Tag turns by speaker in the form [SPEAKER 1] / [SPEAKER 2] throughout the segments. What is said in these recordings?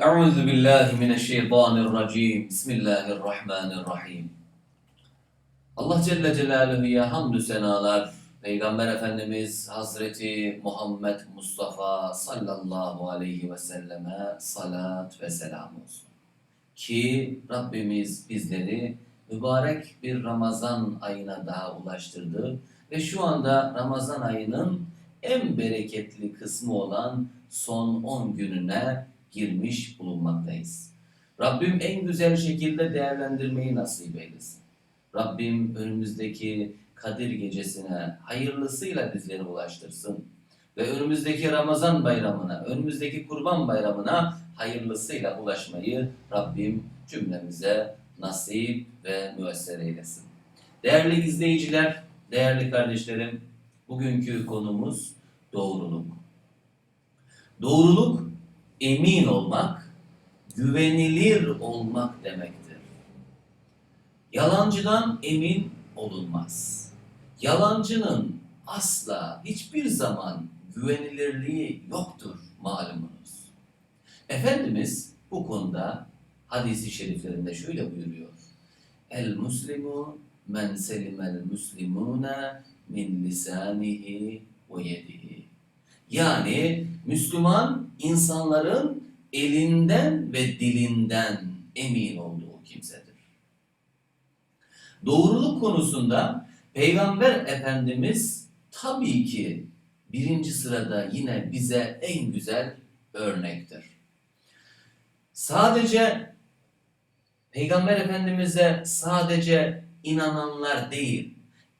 [SPEAKER 1] Euzu billahi mineşşeytanirracim. Bismillahirrahmanirrahim. Allah Celle Celaluhu'ya hamdü senalar. Peygamber Efendimiz Hazreti Muhammed Mustafa sallallahu aleyhi ve selleme salat ve selam olsun. Ki Rabbimiz bizleri mübarek bir Ramazan ayına daha ulaştırdı ve şu anda Ramazan ayının en bereketli kısmı olan son 10 gününe girmiş bulunmaktayız. Rabbim en güzel şekilde değerlendirmeyi nasip eylesin. Rabbim önümüzdeki Kadir gecesine hayırlısıyla bizleri ulaştırsın. Ve önümüzdeki Ramazan bayramına, önümüzdeki Kurban bayramına hayırlısıyla ulaşmayı Rabbim cümlemize nasip ve müesser eylesin. Değerli izleyiciler, değerli kardeşlerim, bugünkü konumuz doğruluk. Doğruluk emin olmak, güvenilir olmak demektir. Yalancıdan emin olunmaz. Yalancının asla hiçbir zaman güvenilirliği yoktur malumunuz. Efendimiz bu konuda hadisi şeriflerinde şöyle buyuruyor. El muslimu men selimel muslimuna min lisanihi ve yedihi. Yani Müslüman insanların elinden ve dilinden emin olduğu kimsedir. Doğruluk konusunda Peygamber Efendimiz tabii ki birinci sırada yine bize en güzel örnektir. Sadece Peygamber Efendimiz'e sadece inananlar değil,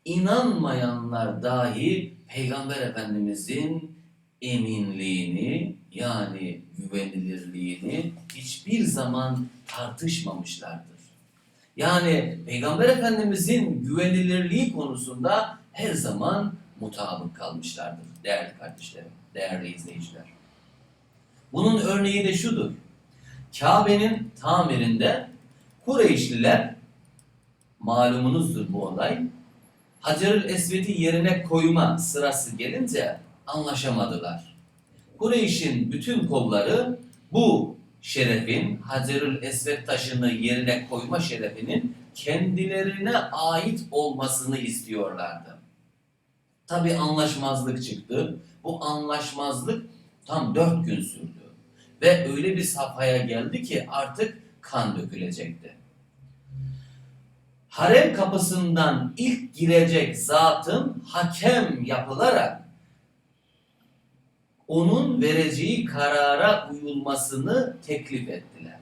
[SPEAKER 1] inanmayanlar dahi Peygamber Efendimiz'in eminliğini yani güvenilirliğini hiçbir zaman tartışmamışlardır. Yani Peygamber Efendimizin güvenilirliği konusunda her zaman mutabık kalmışlardır değerli kardeşlerim, değerli izleyiciler. Bunun örneği de şudur. Kabe'nin tamirinde Kureyşliler malumunuzdur bu olay. Hacerül Esved'i yerine koyma sırası gelince anlaşamadılar. Kureyş'in bütün kolları bu şerefin, Hacerül Esved taşını yerine koyma şerefinin kendilerine ait olmasını istiyorlardı. Tabi anlaşmazlık çıktı. Bu anlaşmazlık tam dört gün sürdü. Ve öyle bir safhaya geldi ki artık kan dökülecekti. Harem kapısından ilk girecek zatın hakem yapılarak onun vereceği karara uyulmasını teklif ettiler.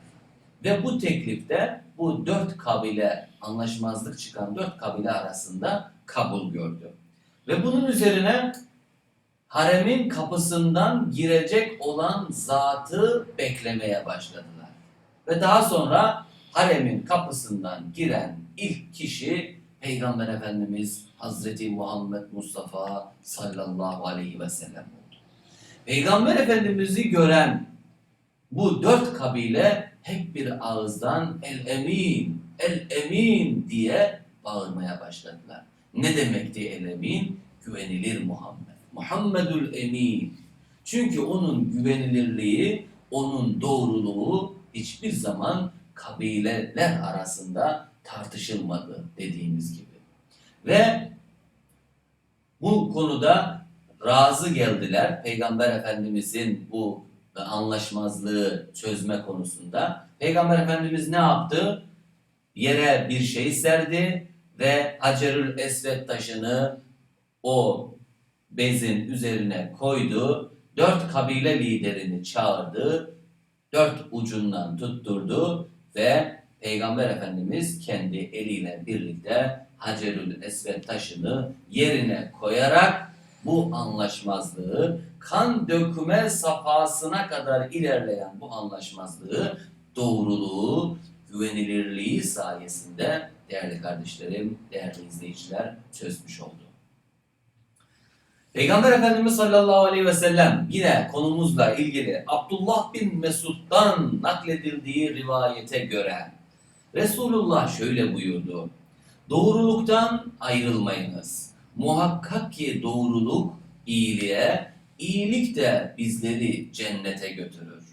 [SPEAKER 1] Ve bu teklifte bu dört kabile anlaşmazlık çıkan dört kabile arasında kabul gördü. Ve bunun üzerine haremin kapısından girecek olan zatı beklemeye başladılar. Ve daha sonra haremin kapısından giren ilk kişi Peygamber Efendimiz Hazreti Muhammed Mustafa sallallahu aleyhi ve sellem oldu. Peygamber Efendimiz'i gören bu dört kabile hep bir ağızdan el emin, el emin diye bağırmaya başladılar. Ne demekti el emin? Güvenilir Muhammed. Muhammedül emin. Çünkü onun güvenilirliği, onun doğruluğu hiçbir zaman kabileler arasında tartışılmadı dediğimiz gibi. Ve bu konuda razı geldiler Peygamber Efendimizin bu anlaşmazlığı çözme konusunda. Peygamber Efendimiz ne yaptı? Yere bir şey serdi ve Hacerül Esved taşını o bezin üzerine koydu. Dört kabile liderini çağırdı. Dört ucundan tutturdu ve Peygamber Efendimiz kendi eliyle birlikte Hacerül Esved taşını yerine koyarak bu anlaşmazlığı kan döküme safhasına kadar ilerleyen bu anlaşmazlığı doğruluğu, güvenilirliği sayesinde değerli kardeşlerim, değerli izleyiciler çözmüş oldu. Peygamber Efendimiz sallallahu aleyhi ve sellem yine konumuzla ilgili Abdullah bin Mesud'dan nakledildiği rivayete göre Resulullah şöyle buyurdu. Doğruluktan ayrılmayınız. Muhakkak ki doğruluk iyiliğe, iyilik de bizleri cennete götürür.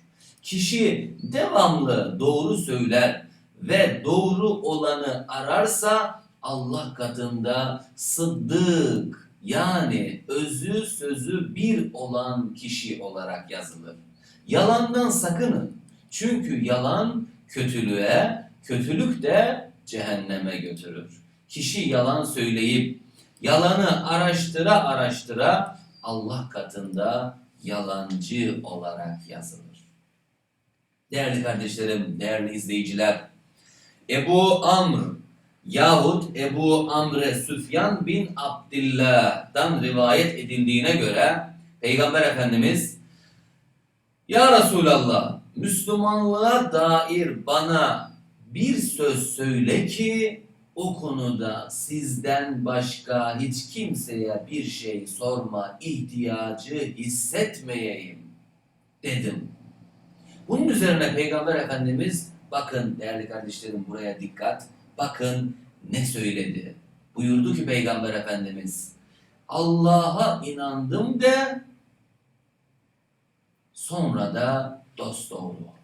[SPEAKER 1] Kişi devamlı doğru söyler ve doğru olanı ararsa Allah katında sıddık yani özü sözü bir olan kişi olarak yazılır. Yalandan sakının. Çünkü yalan kötülüğe, kötülük de cehenneme götürür. Kişi yalan söyleyip yalanı araştıra araştıra Allah katında yalancı olarak yazılır. Değerli kardeşlerim, değerli izleyiciler, Ebu Amr yahut Ebu Amr Süfyan bin Abdillah'dan rivayet edildiğine göre Peygamber Efendimiz Ya Resulallah Müslümanlığa dair bana bir söz söyle ki o konuda sizden başka hiç kimseye bir şey sorma ihtiyacı hissetmeyeyim dedim. Bunun üzerine Peygamber Efendimiz bakın değerli kardeşlerim buraya dikkat. Bakın ne söyledi. Buyurdu ki Peygamber Efendimiz Allah'a inandım de sonra da dost doğru.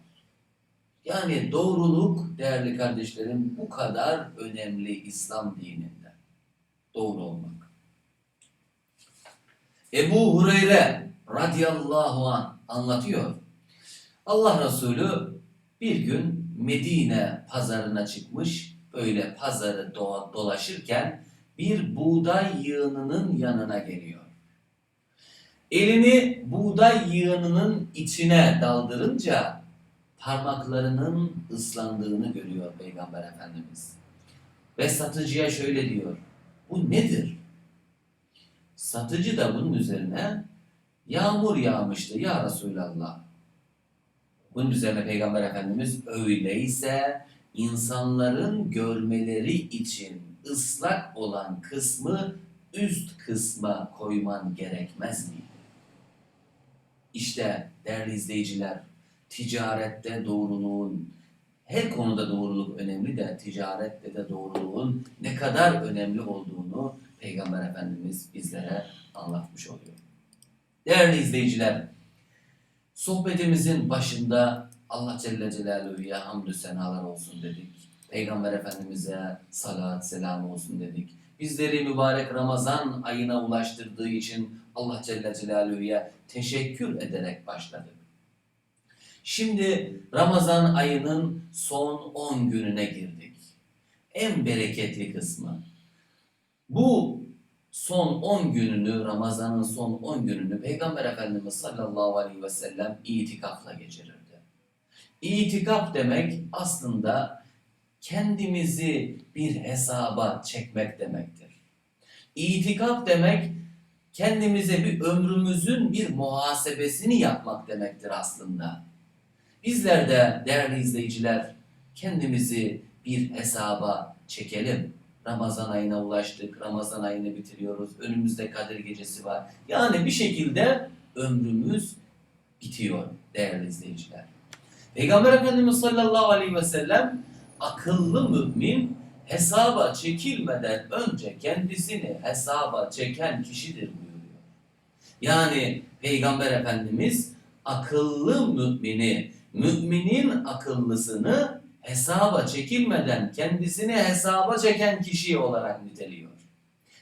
[SPEAKER 1] Yani doğruluk değerli kardeşlerim bu kadar önemli İslam dininde. Doğru olmak. Ebu Hureyre radıyallahu an anlatıyor. Allah Resulü bir gün Medine pazarına çıkmış. Böyle pazarı doğa- dolaşırken bir buğday yığınının yanına geliyor. Elini buğday yığınının içine daldırınca parmaklarının ıslandığını görüyor Peygamber Efendimiz. Ve satıcıya şöyle diyor. Bu nedir? Satıcı da bunun üzerine yağmur yağmıştı ya Resulallah. Bunun üzerine Peygamber Efendimiz öyleyse insanların görmeleri için ıslak olan kısmı üst kısma koyman gerekmez miydi? İşte değerli izleyiciler, ticarette doğruluğun, her konuda doğruluk önemli de ticarette de doğruluğun ne kadar önemli olduğunu Peygamber Efendimiz bizlere anlatmış oluyor. Değerli izleyiciler, sohbetimizin başında Allah Celle Celaluhu'ya hamdü senalar olsun dedik. Peygamber Efendimiz'e salat selam olsun dedik. Bizleri mübarek Ramazan ayına ulaştırdığı için Allah Celle Celaluhu'ya teşekkür ederek başladık. Şimdi Ramazan ayının son 10 gününe girdik. En bereketli kısmı. Bu son 10 gününü, Ramazan'ın son 10 gününü Peygamber Efendimiz sallallahu aleyhi ve sellem itikafla geçirirdi. İtikaf demek aslında kendimizi bir hesaba çekmek demektir. İtikaf demek kendimize bir ömrümüzün bir muhasebesini yapmak demektir aslında. Bizler de değerli izleyiciler kendimizi bir hesaba çekelim. Ramazan ayına ulaştık, Ramazan ayını bitiriyoruz, önümüzde Kadir Gecesi var. Yani bir şekilde ömrümüz bitiyor değerli izleyiciler. Peygamber Efendimiz sallallahu aleyhi ve sellem akıllı mümin hesaba çekilmeden önce kendisini hesaba çeken kişidir buyuruyor. Yani Peygamber Efendimiz akıllı mümini, müminin akıllısını hesaba çekilmeden kendisini hesaba çeken kişi olarak niteliyor.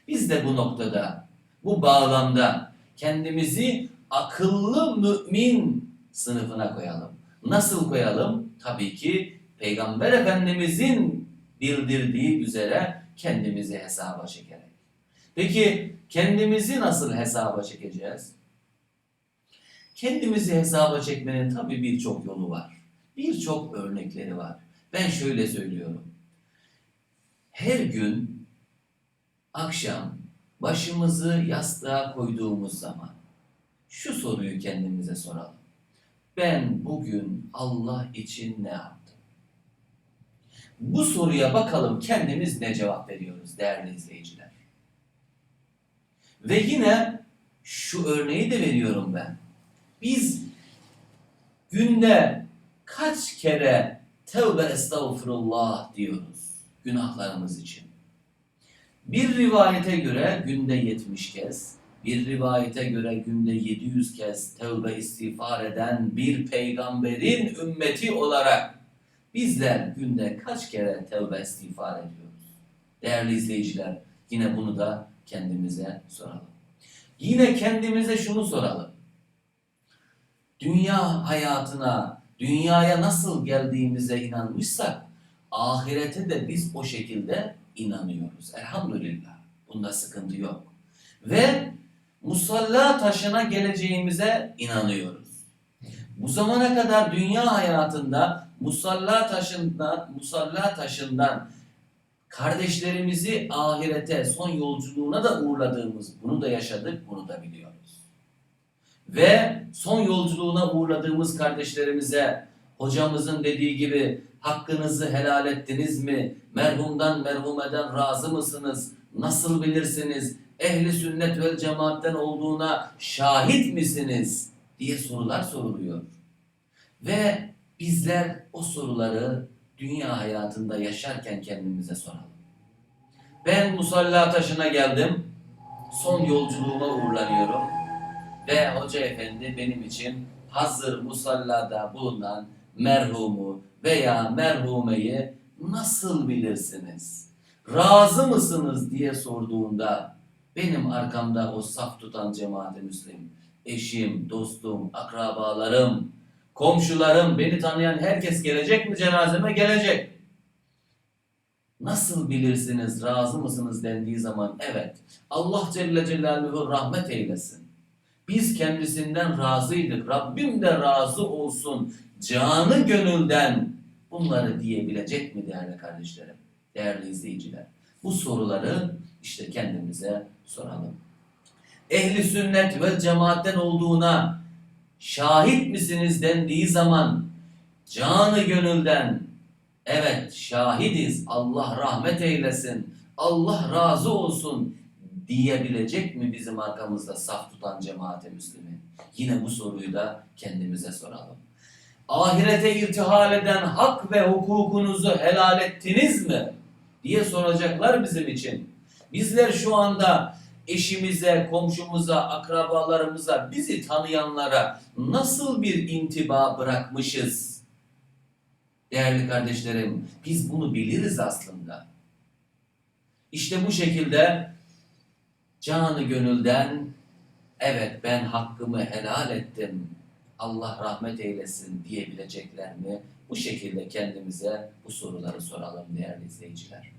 [SPEAKER 1] Biz de bu noktada, bu bağlamda kendimizi akıllı mümin sınıfına koyalım. Nasıl koyalım? Tabii ki Peygamber Efendimizin bildirdiği üzere kendimizi hesaba çekerek. Peki kendimizi nasıl hesaba çekeceğiz? Kendimizi hesaba çekmenin tabii birçok yolu var. Birçok örnekleri var. Ben şöyle söylüyorum. Her gün akşam başımızı yastığa koyduğumuz zaman şu soruyu kendimize soralım. Ben bugün Allah için ne yaptım? Bu soruya bakalım kendimiz ne cevap veriyoruz değerli izleyiciler. Ve yine şu örneği de veriyorum ben. Biz günde kaç kere tevbe estağfurullah diyoruz günahlarımız için. Bir rivayete göre günde 70 kez, bir rivayete göre günde 700 kez tevbe istiğfar eden bir peygamberin ümmeti olarak bizler günde kaç kere tevbe istiğfar ediyoruz? Değerli izleyiciler, yine bunu da kendimize soralım. Yine kendimize şunu soralım. Dünya hayatına, dünyaya nasıl geldiğimize inanmışsak, ahirete de biz o şekilde inanıyoruz. Elhamdülillah. Bunda sıkıntı yok. Ve musalla taşına geleceğimize inanıyoruz. Bu zamana kadar dünya hayatında musalla taşından, musalla taşından kardeşlerimizi ahirete, son yolculuğuna da uğurladığımız, bunu da yaşadık, bunu da biliyoruz. Ve son yolculuğuna uğurladığımız kardeşlerimize hocamızın dediği gibi hakkınızı helal ettiniz mi? Merhumdan merhumeden razı mısınız? Nasıl bilirsiniz? Ehli sünnet vel cemaatten olduğuna şahit misiniz? diye sorular soruluyor. Ve bizler o soruları dünya hayatında yaşarken kendimize soralım. Ben musalla taşına geldim. Son yolculuğuma uğurlanıyorum. Ve hoca efendi benim için hazır musallada bulunan merhumu veya merhumeyi nasıl bilirsiniz? Razı mısınız diye sorduğunda benim arkamda o saf tutan cemaati müslim, eşim, dostum, akrabalarım, komşularım, beni tanıyan herkes gelecek mi cenazeme? Gelecek. Nasıl bilirsiniz, razı mısınız dendiği zaman evet. Allah Celle Celaluhu rahmet eylesin. Biz kendisinden razıydık. Rabbim de razı olsun. Canı gönülden bunları diyebilecek mi değerli kardeşlerim, değerli izleyiciler? Bu soruları işte kendimize soralım. Ehli sünnet ve cemaatten olduğuna şahit misiniz dendiği zaman canı gönülden evet şahidiz Allah rahmet eylesin Allah razı olsun diyebilecek mi bizim arkamızda saf tutan cemaate müslimi? Yine bu soruyu da kendimize soralım. Ahirete irtihal eden hak ve hukukunuzu helal ettiniz mi? diye soracaklar bizim için. Bizler şu anda eşimize, komşumuza, akrabalarımıza, bizi tanıyanlara nasıl bir intiba bırakmışız? Değerli kardeşlerim, biz bunu biliriz aslında. İşte bu şekilde canı gönülden evet ben hakkımı helal ettim. Allah rahmet eylesin diyebilecekler mi? Bu şekilde kendimize bu soruları soralım değerli izleyiciler.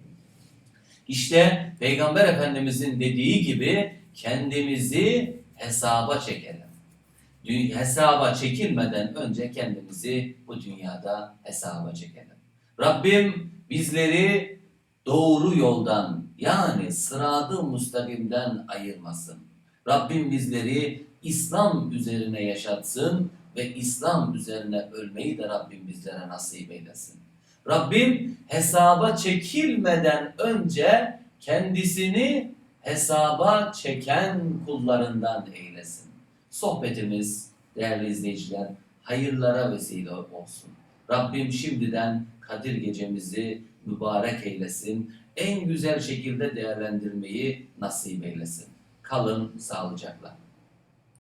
[SPEAKER 1] İşte Peygamber Efendimizin dediği gibi kendimizi hesaba çekelim. Hesaba çekilmeden önce kendimizi bu dünyada hesaba çekelim. Rabbim bizleri doğru yoldan yani sıradı mustakimden ayırmasın. Rabbim bizleri İslam üzerine yaşatsın ve İslam üzerine ölmeyi de Rabbim bizlere nasip eylesin. Rabbim hesaba çekilmeden önce kendisini hesaba çeken kullarından eylesin. Sohbetimiz değerli izleyiciler hayırlara vesile olsun. Rabbim şimdiden Kadir gecemizi mübarek eylesin. En güzel şekilde değerlendirmeyi nasip eylesin. Kalın sağlıcakla.